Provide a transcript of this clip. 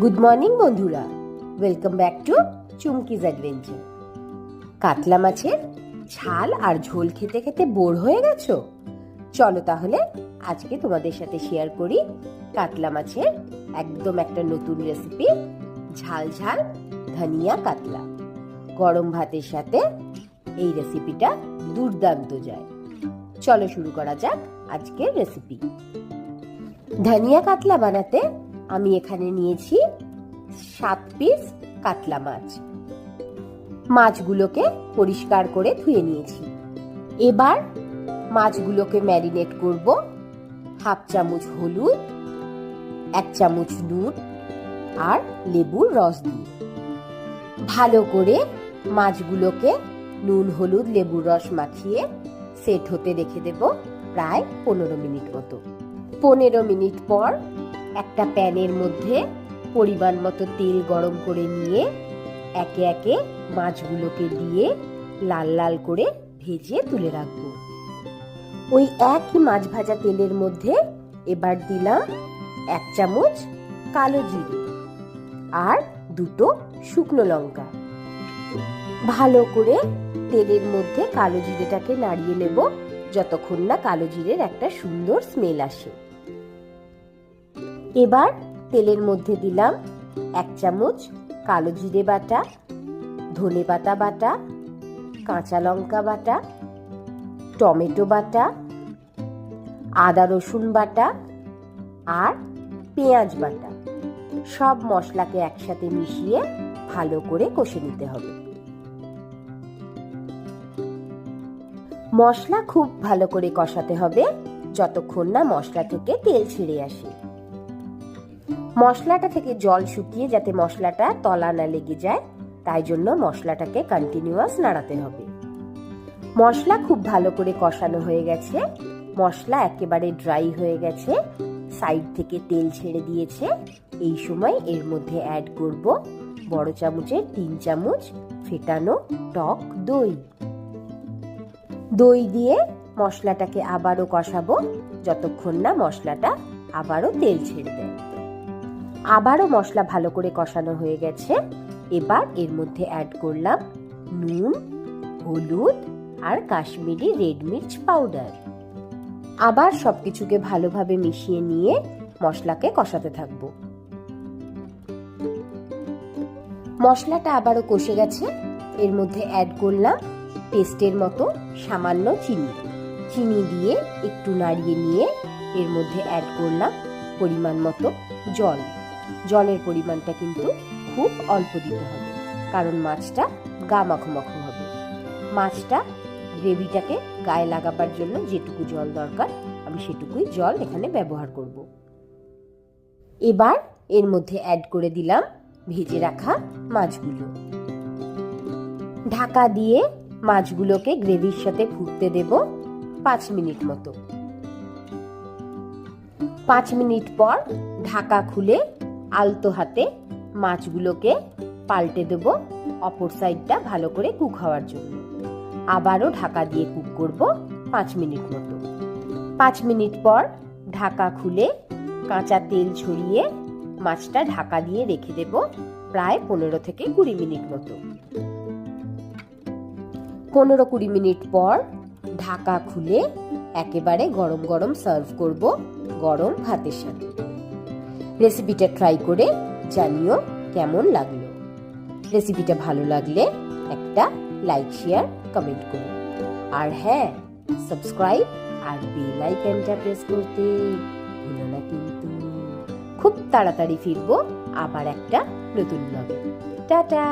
Good morning বন্ধুরা welcome back to Chumki's adventure কাতলা মাছের ঝাল আর ঝোল খেতে খেতে বোর হয়ে গেছো? চলো তাহলে আজকে তোমাদের সাথে শেয়ার করি কাতলা মাছের একদম একটা নতুন রেসিপি ঝাল ঝাল ধনিয়া কাতলা। গরম ভাতের সাথে এই রেসিপিটা দুর্দান্ত যায়। চলো শুরু করা যাক। আজকের রেসিপি ধনিয়া কাতলা বানাতে আমি এখানে নিয়েছি সাত পিস কাতলা মাছ। মাছগুলোকে পরিষ্কার করে ধুয়ে নিয়েছি। এবার মাছগুলোকে ম্যারিনেট করব। হাফ চামচ হলুদ, এক চামচ নুন আর লেবুর রস দিয়ে। ভালো করে মাছগুলোকে নুন, হলুদ, লেবুর রস মাখিয়ে সেট হতে রেখে দেব। প্রায় পনেরো মিনিট মতো। পনেরো মিনিট পর একটা প্যানের মধ্যে পরিমাণ মতো তেল গরম করে নিয়ে একে একে মাছগুলোকে দিয়ে লাল লাল করে ভেজে তুলে রাখব। ওই একই মাছ ভাজা তেলের মধ্যে এবার দিলাম এক চামচ কালো জিরে আর দুটো শুকনো লঙ্কা। ভালো করে তেলের মধ্যে কালো জিরেটাকে নাড়িয়ে নেব। যতক্ষণ না কালো জিরের একটা সুন্দর স্মেল আসে। এবার তেলের মধ্যে দিলাম এক চামচ কালো জিরে বাটা, ধনে পাতা বাটা, কাঁচা লঙ্কা বাটা, টমেটো বাটা, আদা রসুন বাটা আর পেঁয়াজ বাটা। সব মশলাকে একসাথে মিশিয়ে ভালো করে কষে নিতে হবে। মশলা খুব ভালো করে কষাতে হবে। যতক্ষণ না মশলা থেকে তেল ছেড়ে আসে। মশলাটা থেকে জল শুকিয়ে যাতে মশলাটা তলা না লেগে যায়, তাই জন্য মশলাটাকে কন্টিনিউয়াস নাড়াতে হবে। মশলা খুব ভালো করে কষানো হয়ে গেছে। মশলা একেবারে ড্রাই হয়ে গেছে। সাইড থেকে তেল ছেড়ে দিয়েছে। এই সময় এর মধ্যে অ্যাড করব বড় চামচের তিন চামচ ফেটানো টক দই। দই দিয়ে মশলাটাকে আবারও কষাবো। যতক্ষণ না মশলাটা আবারও তেল ছেড়ে আবারও মশলা ভালো করে কষানো হয়ে গেছে। এবার এর মধ্যে অ্যাড করলাম নুন, হলুদ আর কাশ্মীরি রেড মির্চ পাউডার আবার সবকিছুকে ভালোভাবে মিশিয়ে নিয়ে মশলাকে কষাতে থাকব। মশলাটা আবারও কষে গেছে। এর মধ্যে অ্যাড করলাম পেস্টের মতো সামান্য চিনি। চিনি দিয়ে একটু নাড়িয়ে নিয়ে এর মধ্যে অ্যাড করলাম পরিমাণ মতো জল। জলের পরিমাণটা কিন্তু খুব অল্প দিতে হবে, কারণ মাছটা গা মাখো হবে। মাছটা গ্রেভিটাকে গায়ে লাগাবার জন্য যেটুকু জল দরকার, আমি সেটুকুই জল এখানে ব্যবহার করব। এবার এর মধ্যে অ্যাড করে দিলাম ভেজে রাখা মাছগুলো। ঢাকা দিয়ে মাছগুলোকে গ্রেভির সাথে ফুটতে দেব পাঁচ মিনিট মতো। পাঁচ মিনিট পর ঢাকা খুলে আলতো হাতে মাছগুলোকে পাল্টে দেব অপর সাইডটা ভালো করে কুক হওয়ার জন্য। আবারও ঢাকা দিয়ে কুক করব পাঁচ মিনিট মতো। পাঁচ মিনিট পর ঢাকা খুলে কাঁচা তেল ছড়িয়ে মাছটা ঢাকা দিয়ে রেখে দেব প্রায় পনেরো থেকে কুড়ি মিনিট মতো। পনেরো কুড়ি মিনিট পর ঢাকা খুলে একেবারে গরম গরম সার্ভ করব গরম ভাতের সাথে। রেসিপিটা ট্রাই করে জানিও কেমন লাগল। রেসিপিটা ভালো লাগলে একটা লাইক, শেয়ার, কমেন্ট করো। আর হ্যাঁ সাবস্ক্রাইব আর বেল আইকনটা প্রেস করতে ভুলো না কিন্তু। খুব তাড়াতাড়ি ফিরবো আবার একটা নতুন ব্লগে টাটা!